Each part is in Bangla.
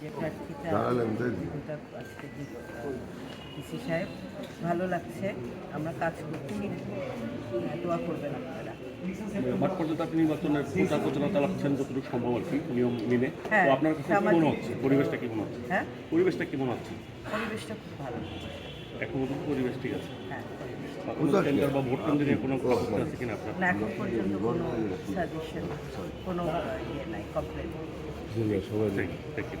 যে আজকে দিল। ডিসি সাহেব ভালো লাগছে আমরা কাজ করছি দোয়া করবেন আপনারা। মাঠ পর্যন্ত আপনি নির্বাচনের প্রচার প্রচারণা চালাচ্ছেন যতটুকু সম্ভব আর কি নিয়ম মেনে। হ্যাঁ, তো আপনার কাছে কি মনে হচ্ছে? পরিবেশটা কি মনে হচ্ছে? হ্যাঁ? পরিবেশটা কি মনে হচ্ছে? পরিবেশটা খুব ভালো। এখন পর্যন্ত পরিবেশ ঠিক আছে। হ্যাঁ বা ভোট কেন্দ্রে কোনো প্রশ্ন আছে কিনা আপনার? না এখন পর্যন্ত কোনো সাজেশন কোনো ইয়ে নাই কমপ্লেন সবাই থ্যাংক ইউ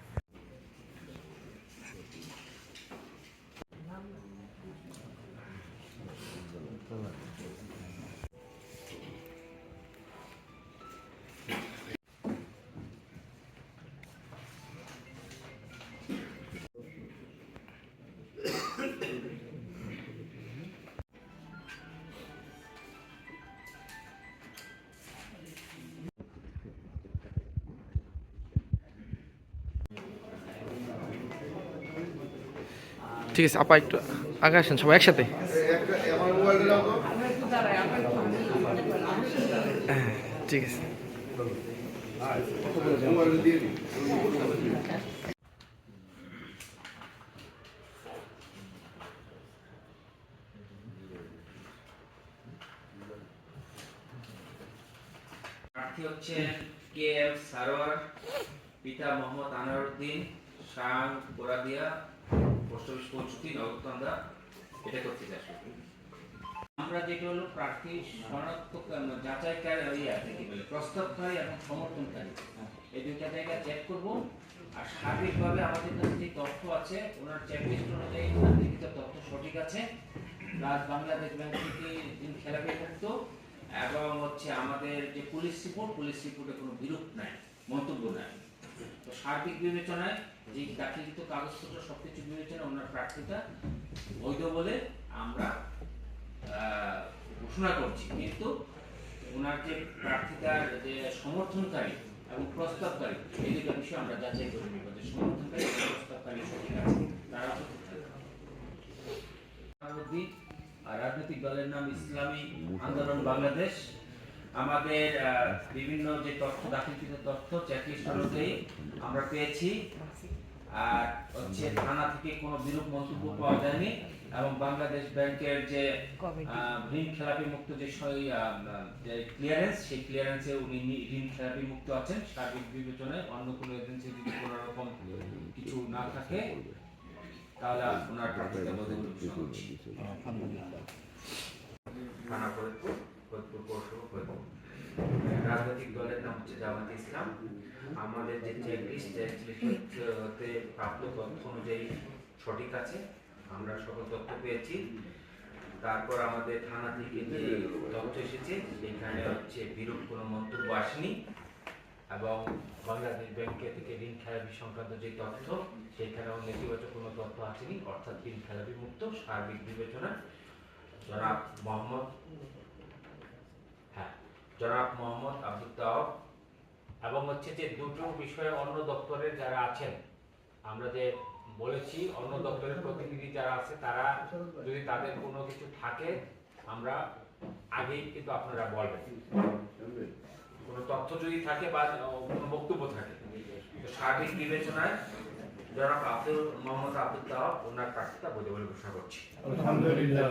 ঠিক আছে আপা একটু আগে আসেন সবাই একসাথে? হ্যাঁ, ঠিক আছে। প্রার্থী হচ্ছেন কে এম পিতা মোহাম্মদ আনারউদ্দিন শাহ কোরাদিয়া পোস্ট অফিস পৌঁছতি নগরকান্দা এটা করতে চাই। আমরা যেটা হলো প্রার্থী শনাক্ত যাচাইকারী ওই আছে কি বলে প্রস্তাবকারী এবং সমর্থনকারী এই দুইটা জায়গা চেক করব আর সার্বিকভাবে আমাদের কাছে যে তথ্য আছে, ওনার চেকলিস্ট অনুযায়ী লিখিত তথ্য সঠিক আছে। প্লাস বাংলাদেশ ব্যাংক থেকে যিনি খেলাপি মুক্ত এবং হচ্ছে আমাদের যে পুলিশ রিপোর্ট পুলিশ রিপোর্টে কোনো বিরূপ নাই, মন্তব্য নাই। তো সার্বিক বিবেচনায় যে দাখিলকৃত কাগজপত্র সবকিছু বিবেচনায় ওনার প্রার্থীতা বৈধ বলে আমরা ঘোষণা করছি কিন্তু ওনার যে প্রার্থিতার যে সমর্থনকারী এবং প্রস্তাবকারী, এই দুটো বিষয় আমরা যাচাই করে নিব যে সমর্থনকারী প্রস্তাবকারী সঠিক আছে তারা। রাজনৈতিক দলের নাম ইসলামী আন্দোলন বাংলাদেশ আমাদের বিভিন্ন যে তথ্য দাখিলকৃত তথ্য চেকলিস্ট অনুযায়ী আমরা পেয়েছি। আর হচ্ছে থানা থেকে কোনো বিরূপ মন্তব্য পাওয়া যায়নি এবং বাংলাদেশ ব্যাংকের যে ঋণ খেলাপি মুক্ত যে ক্লিয়ারেন্স সেই ক্লিয়ারেন্সে উনি ঋণ খেলাপি মুক্ত আছেন। সার্বিক বিবেচনায় অন্য কোনো এজেন্সি যদি কোনো রকম কিছু না থাকে তাহলে ওনার প্রার্থিতা বদল থানা ফরিদপুর। রাজনৈতিক দলের নাম হচ্ছে জামাত ইসলাম। আমাদের যে চেকলিস্ট প্রাপ্ত তথ্য অনুযায়ী সঠিক আছে, আমরা সকল তথ্য পেয়েছি। তারপর আমাদের থানা থেকে যে তথ্য এসেছে সেখানে হচ্ছে বিরূপ কোনো মন্তব্য আসেনি। এবং বাংলাদেশ ব্যাংকে থেকে ঋণ খেলাপি সংক্রান্ত যে তথ্য, সেখানেও নেতিবাচক কোনো তথ্য আসেনি। অর্থাৎ ঋণ খেলাপি মুক্ত, সার্বিক বিবেচনা জনাব মোহাম্মদ জনাব মোহাম্মদ আব্দুল তাওয়াব এবং হচ্ছে যে দুটো বিষয়ে অন্য দপ্তরের যারা আছেন আমরা যে বলেছি অন্য দপ্তরের প্রতিনিধি যারা আছে তারা যদি তাদের কোনো কিছু থাকে আমরা আগেই কিন্তু আপনারা বলবেন। কোনো তথ্য যদি থাকে বা কোনো বক্তব্য থাকে তো সার্বিক বিবেচনায় জনাব আব্দুল মোহাম্মদ আব্দুল তাওয়াব ওনার প্রার্থিতা বৈধ বলে ঘোষণা করছি। আলহামদুলিল্লাহ.